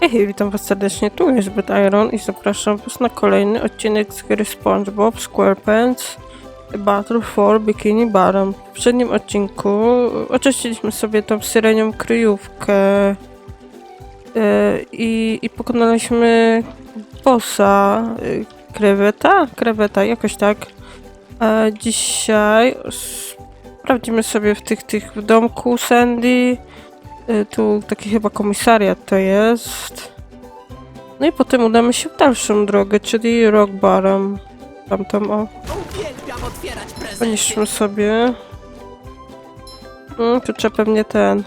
Hej, witam was serdecznie, tu jest Bad Iron i zapraszam was na kolejny odcinek z gry SpongeBob SquarePants Battle for Bikini Bottom. W poprzednim odcinku oczyściliśmy sobie tą syrenią kryjówkę e, i, i pokonaliśmy bossa e, kreweta, kreweta, jakoś tak. A dzisiaj sprawdzimy sobie w tych, tych w domku Sandy Tu taki chyba komisariat to jest. No i potem udamy się w dalszą drogę, czyli Rock Bottom. Tamtą, o. Poniszczmy sobie. Mm, tu trzeba pewnie ten.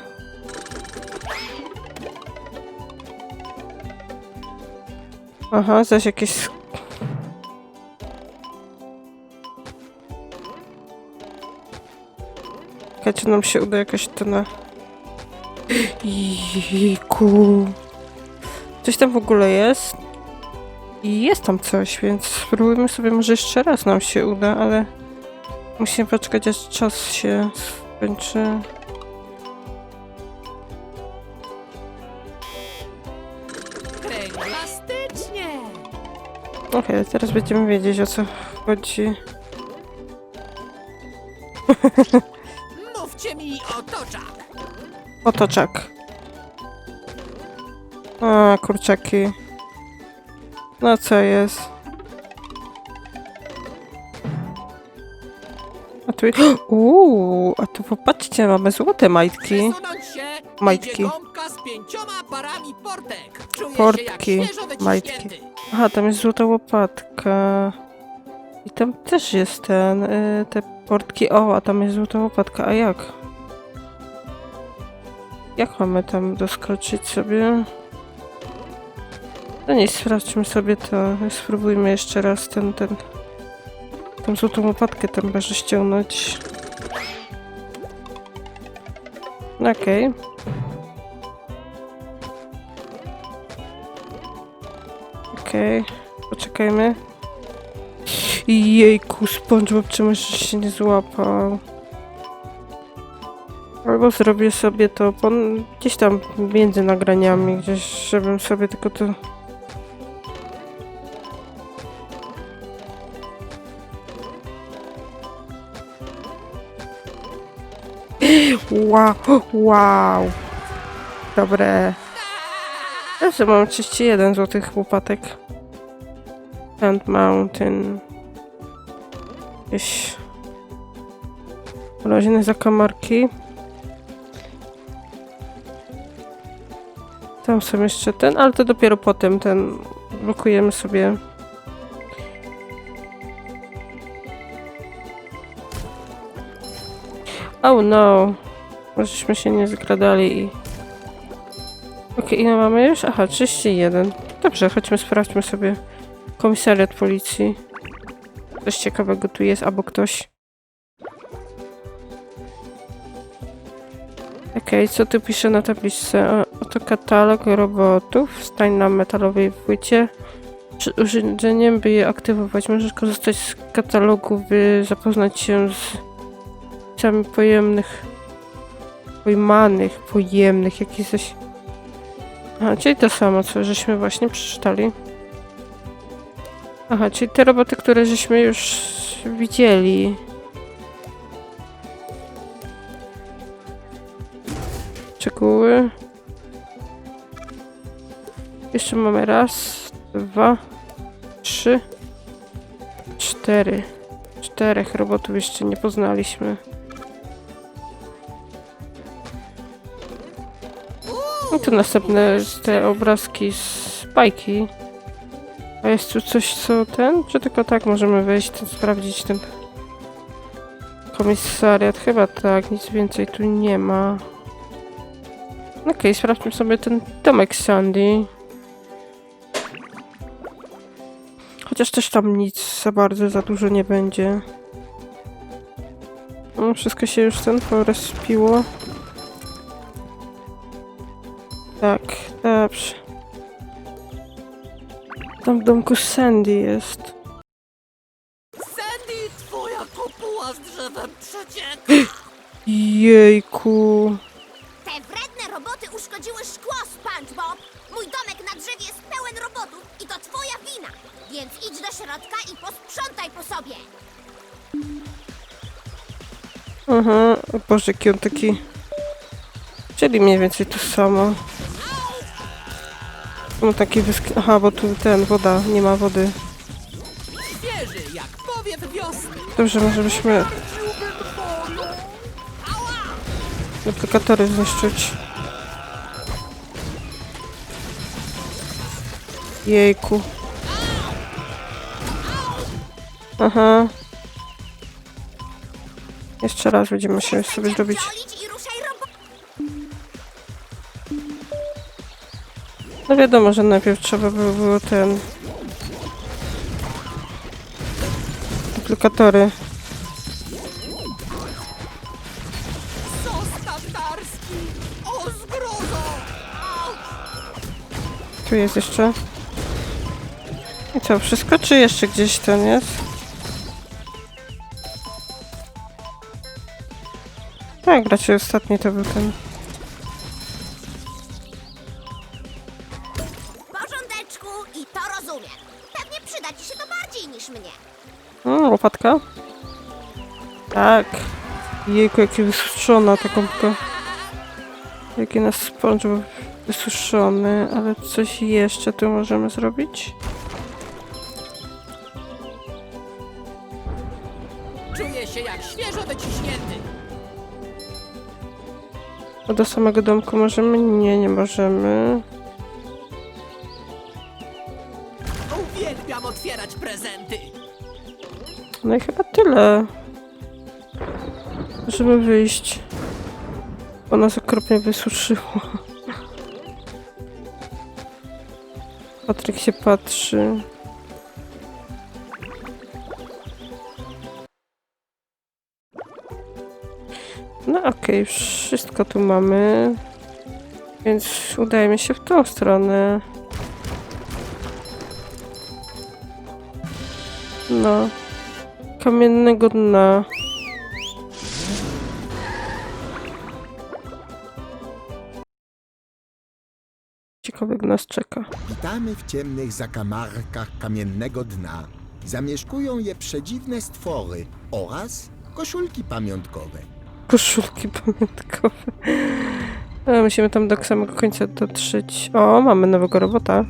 Aha, zaś jakieś... Czekajcie, nam się uda jakoś to na... Jejku. Coś tam w ogóle jest. I jest tam coś, więc spróbujmy sobie, może jeszcze raz nam się uda, ale musimy poczekać, aż czas się skończy. Fantastycznie! Okej, teraz będziemy wiedzieć o co chodzi. Mówcie mi o toczach. Otoczak. A, kurczaki. No co jest? A tu... Uuu, a tu popatrzcie, mamy złote majtki. Majtki. Portki, majtki. Aha, tam jest złota łopatka. I tam też jest ten, y, te portki. O, a tam jest złota łopatka. A jak? Jak mamy tam doskoczyć sobie? No nic, sprawdźmy sobie to. Spróbujmy jeszcze raz ten, ten... Tą złotą łopatkę tam może ściągnąć. Okej. Okej, poczekajmy. Jejku, SpongeBob czemuś się nie złapał. Albo zrobię sobie to gdzieś tam między nagraniami, gdzieś, żebym sobie tylko to... Wow, wow. Dobre. Ja sobie mam 31 złotych łopatek. Sand Mountain. Jakieś mroźne zakamarki. Tam są jeszcze ten, ale to dopiero potem ten blokujemy sobie. Oh no. Możeśmy się nie zgradali i... Okej, ile mamy już? Aha, 31. Dobrze, chodźmy, sprawdźmy sobie komisariat policji. Coś ciekawego tu jest, albo ktoś. Okej, co tu pisze na tabliczce? O, Oto katalog robotów. Stań na metalowej płycie. Przed urządzeniem, by je aktywować, możesz korzystać z katalogu, by zapoznać się z opisami pojemnych, pojmanych, pojemnych, jakieś coś. Aha, czyli to samo, co żeśmy właśnie przeczytali. Aha, czyli te roboty, które żeśmy już widzieli. Szczegóły. Jeszcze mamy raz, dwa, trzy, cztery. Czterech robotów jeszcze nie poznaliśmy. I tu następne te obrazki z bajki. A jest tu coś, co ten? Czy tylko tak możemy wejść, ten, sprawdzić ten komisariat? Chyba tak, nic więcej tu nie ma. Okej, sprawdźmy sobie ten domek Sandy. Chociaż też tam nic za bardzo, za dużo nie będzie. No, wszystko się już ten porozpiło. Tak, dobrze. Tam w domku Sandy jest. Sandy, twoja kopuła z drzewem przecieka. Jejku. więc idź do środka i posprzątaj po sobie. Aha, o Boże, jaki on taki... Czyli mniej więcej to samo. No taki wysk... Aha, bo tu ten, woda, nie ma wody. Dobrze, może byśmy replikatory zniszczyć. Jejku. Aha. Jeszcze raz będziemy musieli sobie zrobić. No wiadomo, że najpierw trzeba by było ten... Aplikatory. Tu jest jeszcze. I co, wszystko czy jeszcze gdzieś ten jest? Tak, raczej ostatni to był ten. W porządeczku i to rozumiem. Pewnie przyda ci się to bardziej niż mnie. Mm, łopatka. Tak. Jejku, jakie wysuszona ta kąpka. Jaki nasz sponge był wysuszony, ale coś jeszcze tu możemy zrobić? A do samego domku możemy? Nie, nie możemy. Uwielbiam otwierać prezenty. No i chyba tyle. Możemy wyjść. Bo nas okropnie wysuszyło. Patryk się patrzy. No okej, wszystko tu mamy. Więc udajemy się w tą stronę. No. Kamiennego dna. Ciekawego nas czeka. Witamy w ciemnych zakamarkach kamiennego dna. Zamieszkują je przedziwne stwory oraz koszulki pamiątkowe. Koszulki pamiątkowe. A, musimy tam do samego końca dotrzeć. O, mamy nowego robota.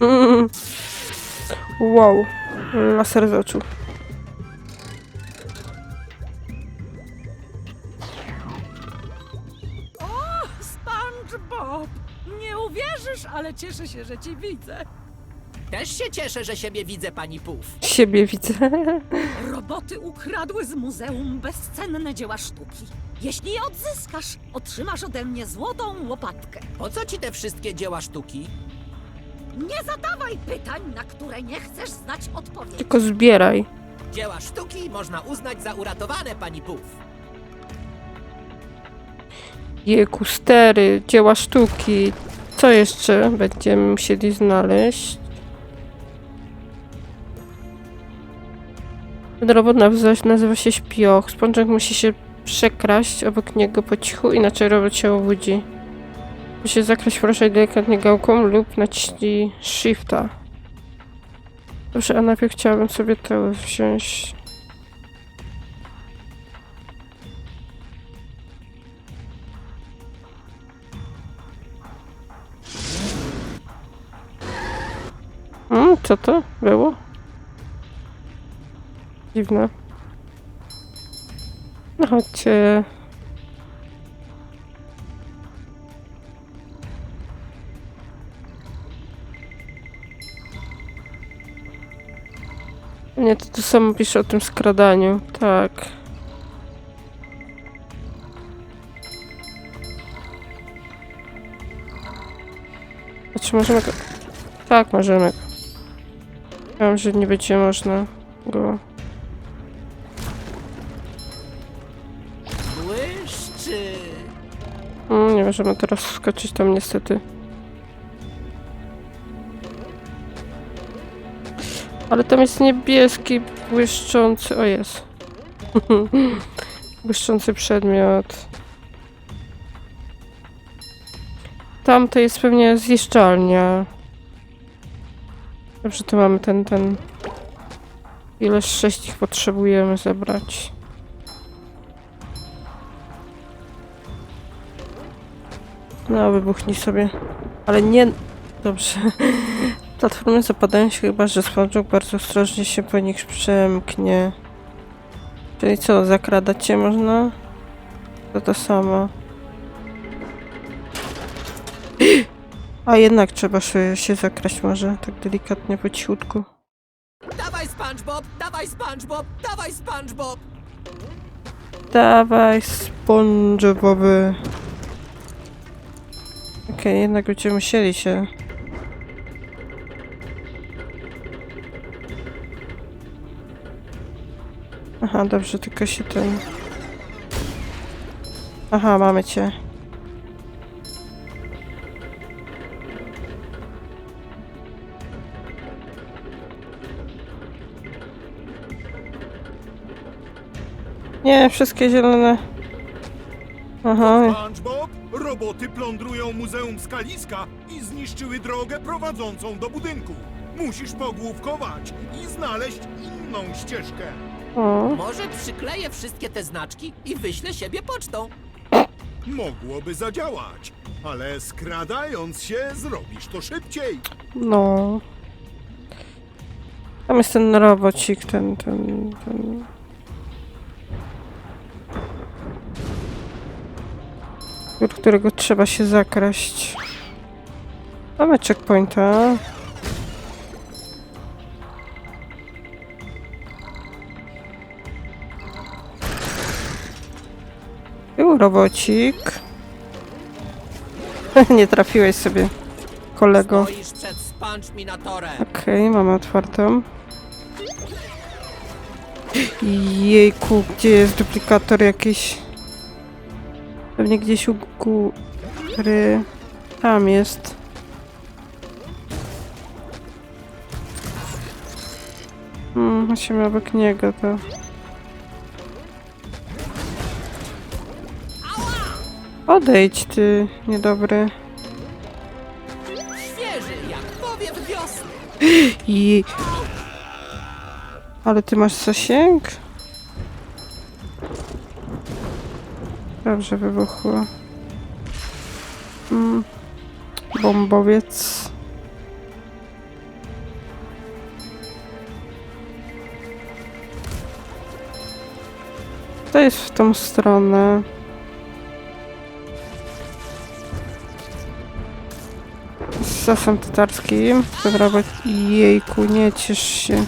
Mm. Wow. Laser z oczu. SpongeBob! Nie uwierzysz, ale cieszę się, że cię widzę. Też się cieszę, że siebie widzę, pani Puf. Siebie widzę. Roboty ukradły z muzeum bezcenne dzieła sztuki. Jeśli je odzyskasz, otrzymasz ode mnie złotą łopatkę. Po co ci te wszystkie dzieła sztuki? Nie zadawaj pytań, na które nie chcesz znać odpowiedzi. Tylko zbieraj. Dzieła sztuki można uznać za uratowane, pani Puf. Jejku, stery, dzieła sztuki. Co jeszcze będziemy musieli znaleźć? Ten robot nazywa, się Śpioch. Spączek musi się przekraść obok niego po cichu, inaczej robot się obudzi. Musi się zakraść proszę delikatnie gałką lub naciśnij Shifta. Dobrze, a najpierw chciałabym sobie to wziąć. Mm, co to było? Dziwne. No chodźcie. Nie, to to samo pisze o tym skradaniu. Tak. A czy możemy go... Tak, możemy. Wiem, że nie będzie można go... możemy teraz wskoczyć tam niestety. Ale tam jest niebieski, błyszczący... O jest. błyszczący przedmiot. Tam to jest pewnie zniszczalnia. Dobrze, tu mamy ten, ten... Ile sześć ich potrzebujemy zebrać? No, wybuchnij sobie. Ale nie... Dobrze. Platformy zapadają się chyba, że SpongeBob bardzo ostrożnie się po nich przemknie. Czyli co, zakradać się można? To to samo. A jednak trzeba się, zakraść może, tak delikatnie, po cichutku. Dawaj SpongeBob, dawaj SpongeBob, dawaj SpongeBob! Dawaj, SpongeBoby. Okej, jednak będziemy musieli się... Aha, dobrze, tylko się ten... Aha, mamy cię. Nie, wszystkie zielone. Aha, roboty plądrują Muzeum Skaliska i zniszczyły drogę prowadzącą do budynku. Musisz pogłówkować i znaleźć inną ścieżkę. Może przykleję wszystkie te znaczki i wyślę siebie pocztą. Mogłoby zadziałać, ale skradając się zrobisz to szybciej. No. Tam jest ten robocik, ten, ten, ten. Do którego trzeba się zakraść. Mamy checkpointa. Był robocik. Nie trafiłeś sobie, kolego. Okej, mamy otwartą. Jejku, gdzie jest duplikator jakiś? Pewnie gdzieś u góry. Tam jest. Hmm, musimy obok niego to. Odejdź ty, niedobry. Świeży jak powiew wiosny. I... Ale ty masz zasięg? Dobrze wybuchło. Mm. Bombowiec. To jest w tą stronę. Z sosem tatarskim. Dobra, jejku, nie ciesz się.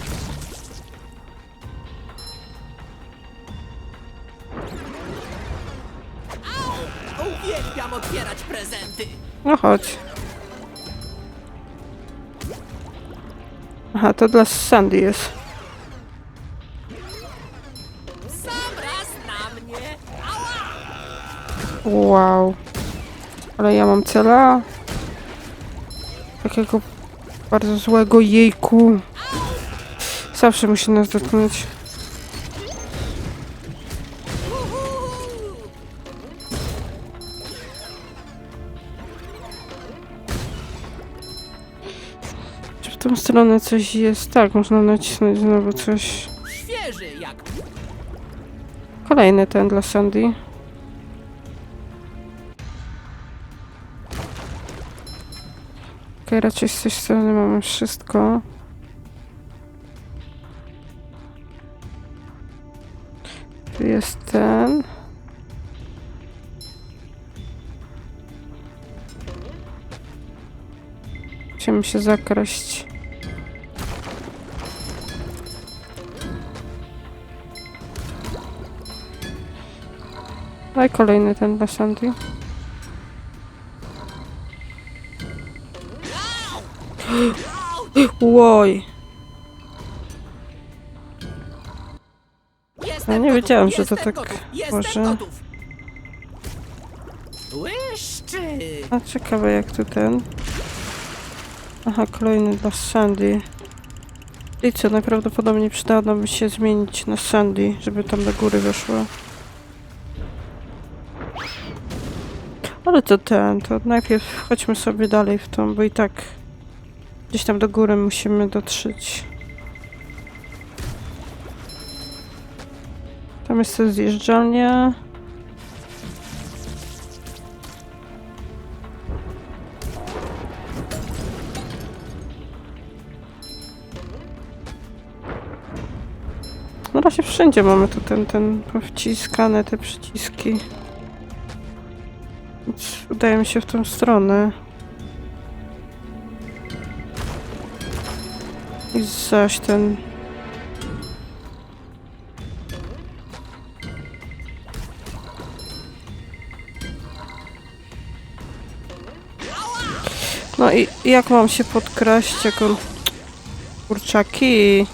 Otwierać prezenty. No chodź. Aha, to dla Sandy jest. Sam raz na mnie. Wow. Ale ja mam cela. Takiego bardzo złego jejku. Zawsze musi nas dotknąć. Tą stronę coś jest? Tak, można nacisnąć znowu coś. Kolejny ten dla Sandy. Okej, raczej z tej strony mamy wszystko. Tu jest ten. Musimy się zakraść. I kolejny ten dla Sandy. Łoj! Ja nie wiedziałam, że to tak może. A ciekawe jak tu ten. Aha, kolejny dla Sandy. I co, najprawdopodobniej przydałoby się zmienić na Sandy, żeby tam do góry weszło. Ale to ten, to najpierw chodźmy sobie dalej w tą, bo i tak gdzieś tam do góry musimy dotrzeć. Tam jest ta zjeżdżalnia. Na razie wszędzie mamy tu ten, ten wciskane te przyciski. Udaje mi się w tą stronę. I zaś ten No i jak mam się podkraść, jak on... Kurczaki.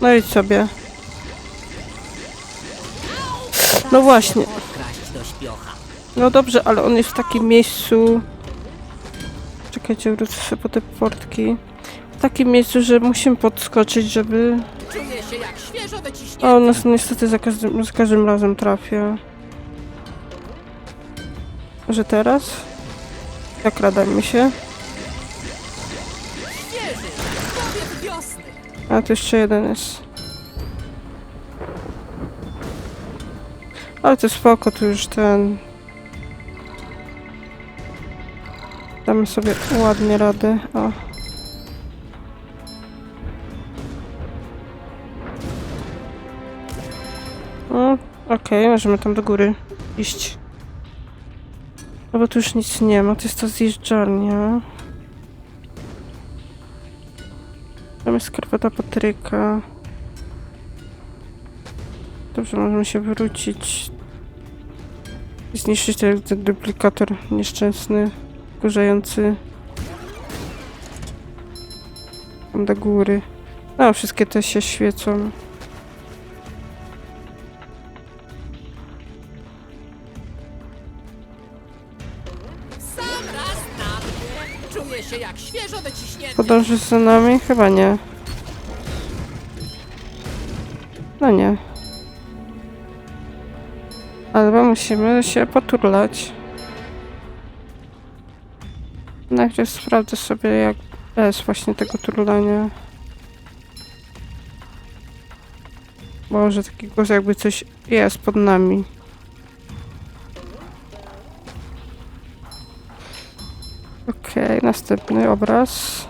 No i sobie. No właśnie. No dobrze, ale on jest w takim miejscu... Czekajcie, wrócę sobie po te portki. W takim miejscu, że musimy podskoczyć, żeby... Czuję się jak świeżo wyciśnięty. O, nas niestety za każdym, za każdym razem trafia. Że teraz? Jak rada mi się. A, tu jeszcze jeden jest. Ale to spoko, tu już ten... Damy sobie ładnie radę. O. No, okej, możemy tam do góry iść. No bo tu już nic nie ma, to jest ta zjeżdżalnia. Tam jest skarpeta Patryka. Dobrze, możemy się wrócić. Zniszczyć ten, ten duplikator nieszczęsny, kurzający. Tam do góry. No, wszystkie te się świecą. Sam raz na mnie. Czuję się jak świeżo wyciśnięty. Podąży za nami? Chyba nie. No nie. Ale musimy się poturlać. Najpierw sprawdzę sobie jak jest właśnie tego turlania. Boże, taki głos jakby coś jest pod nami. Okej, następny obraz.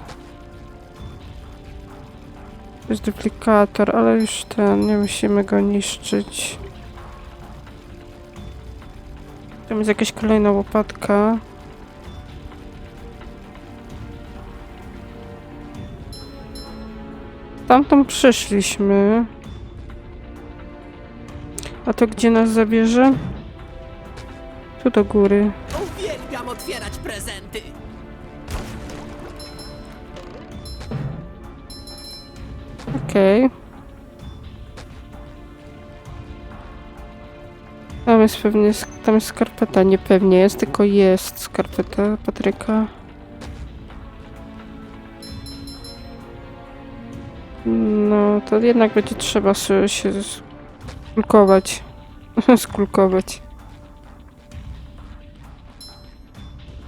To jest duplikator, ale już ten, nie musimy go niszczyć. Tam jest jakaś kolejna łopatka. Tamtą przyszliśmy. A to gdzie nas zabierze? Tu do góry. Uwielbiam otwierać prezenty. Okej. Tam jest pewnie, tam jest skarpeta, nie pewnie jest, tylko jest skarpeta Patryka. No, to jednak będzie trzeba się, skulkować. skulkować.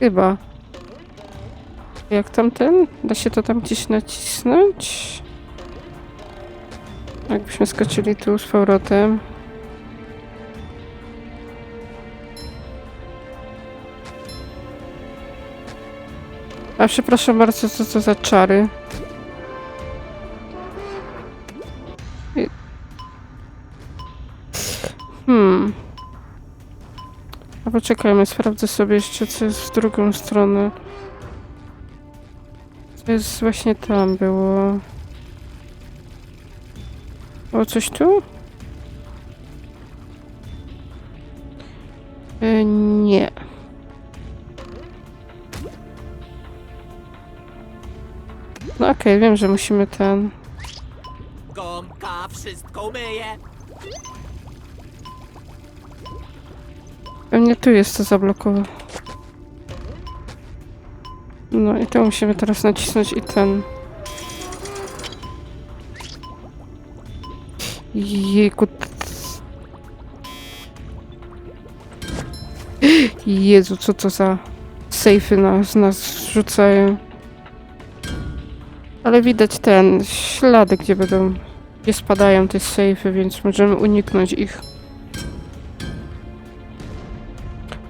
Chyba. Jak tamten? Da się to tam gdzieś nacisnąć? Jakbyśmy skoczyli tu z powrotem. A przepraszam bardzo, co to za czary? Hmm. A poczekajmy, sprawdzę sobie jeszcze, co jest w drugą stronę. To jest właśnie tam było. O, coś tu? Okej, wiem, że musimy ten... Gąbka wszystko myje. Pewnie tu jest to zablokowane. No i to musimy teraz nacisnąć i ten... Jejku. Jezu, co to za sejfy nas, nas rzucają. Ale widać ten, ślady, gdzie będą, gdzie spadają te sejfy, więc możemy uniknąć ich.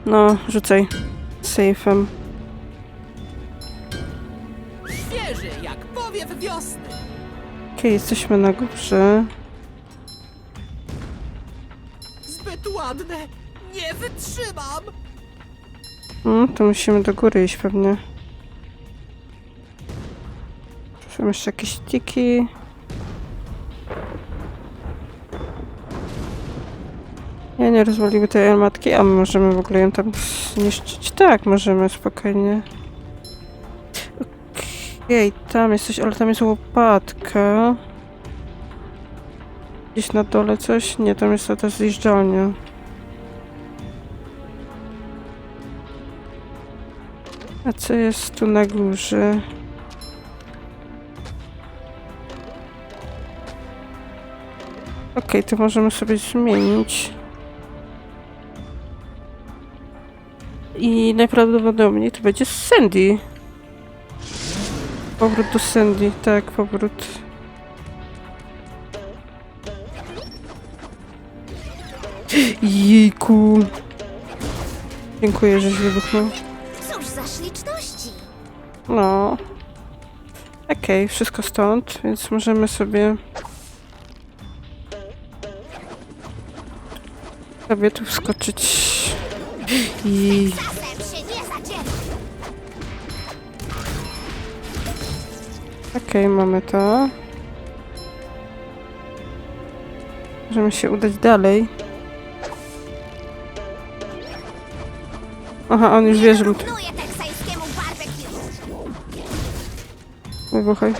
No, rzucaj sejfem. Świeży jak powiew wiosny. Okej, jesteśmy na górze. Zbyt ładne. Nie wytrzymam. Mm, to musimy do góry iść pewnie. Są jeszcze jakieś tiki. Ja nie rozwaliły tej armatki, a my możemy w ogóle ją tam zniszczyć. Tak, możemy, spokojnie. Okej, tam jest coś, ale tam jest łopatka. Gdzieś na dole coś? Nie, tam jest ta zjeżdżalnia. A co jest tu na górze? Okej, to możemy sobie zmienić. I najprawdopodobniej to będzie Sandy. Powrót do Sandy, tak, powrót. Jejku. Dziękuję, żeś wybuchnął. Cóż za śliczności. No. Okej, wszystko stąd, więc możemy sobie... sobie tu wskoczyć. I... Okej, mamy to. Możemy się udać dalej. Aha, on już wie, że my tu... Wybuchaj.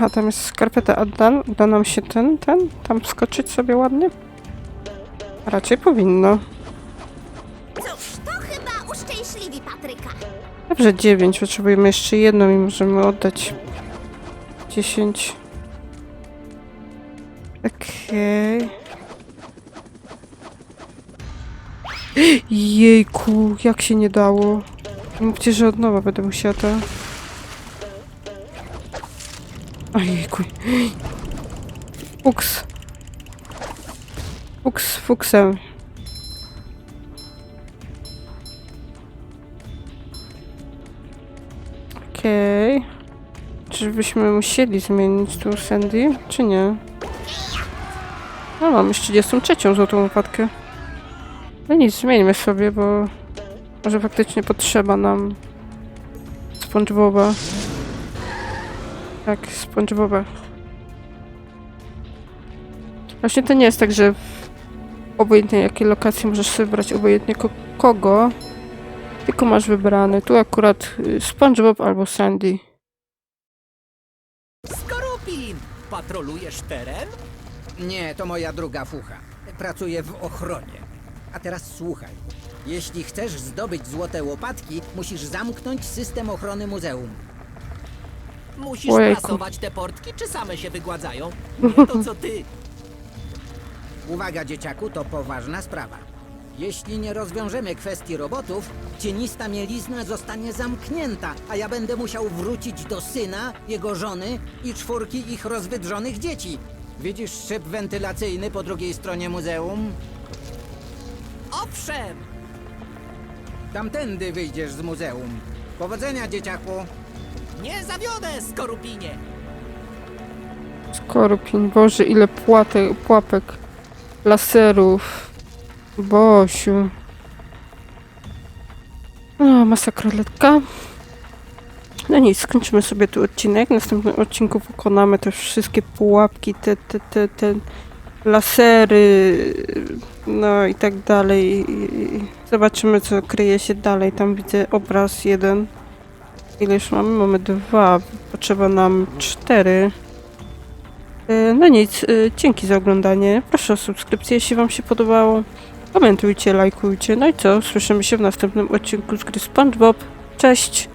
Aha, tam jest skarpeta. A da, da nam się ten, ten, tam skoczyć sobie ładnie? Raczej powinno. Cóż, to chyba uszczęśliwi Patryka. Dobrze, 9. Potrzebujemy jeszcze jedną i możemy oddać 10. Okej. Jejku, jak się nie dało. Mówcie, że od nowa będę musiała to... Ojejku. Fuks. Fuks, fuksem. Okej. Czyżbyśmy musieli zmienić tu Sandy, czy nie? No mam już 33 złotą łopatkę. No nic, zmieńmy sobie, bo może faktycznie potrzeba nam SpongeBoba. Tak, SpongeBoba. Właśnie to nie jest tak, że obojętnie jakiej lokacji możesz wybrać obojętnie ko kogo, tylko masz wybrany. Tu akurat y, SpongeBob albo Sandy. Skorupin! Patrolujesz teren? Nie, to moja druga fucha. Pracuję w ochronie. A teraz słuchaj. Jeśli chcesz zdobyć złote łopatki, musisz zamknąć system ochrony muzeum. Musisz Ojejku. prasować te portki, czy same się wygładzają? Nie to co ty. Uwaga, dzieciaku, to poważna sprawa. Jeśli nie rozwiążemy kwestii robotów, cienista mielizna zostanie zamknięta, a ja będę musiał wrócić do syna, jego żony i czwórki ich rozwydrzonych dzieci. Widzisz szyb wentylacyjny po drugiej stronie muzeum? Owszem! Tamtędy wyjdziesz z muzeum. Powodzenia, dzieciaku! Nie zawiodę, Skorupinie! Skorpion, Boże, ile płatek, pułapek, laserów. Bosiu. O, masakra. No nic, skończymy sobie tu odcinek. W następnym odcinku pokonamy te wszystkie pułapki, te, te, te, te lasery, no i tak dalej. Zobaczymy, co kryje się dalej. Tam widzę obraz jeden. Ile już mamy? Mamy dwa. Potrzeba nam cztery. E, No nic, e, dzięki za oglądanie. Proszę o subskrypcję, jeśli Wam się podobało. Komentujcie, lajkujcie. No i co? Słyszymy się w następnym odcinku z gry SpongeBob. Cześć!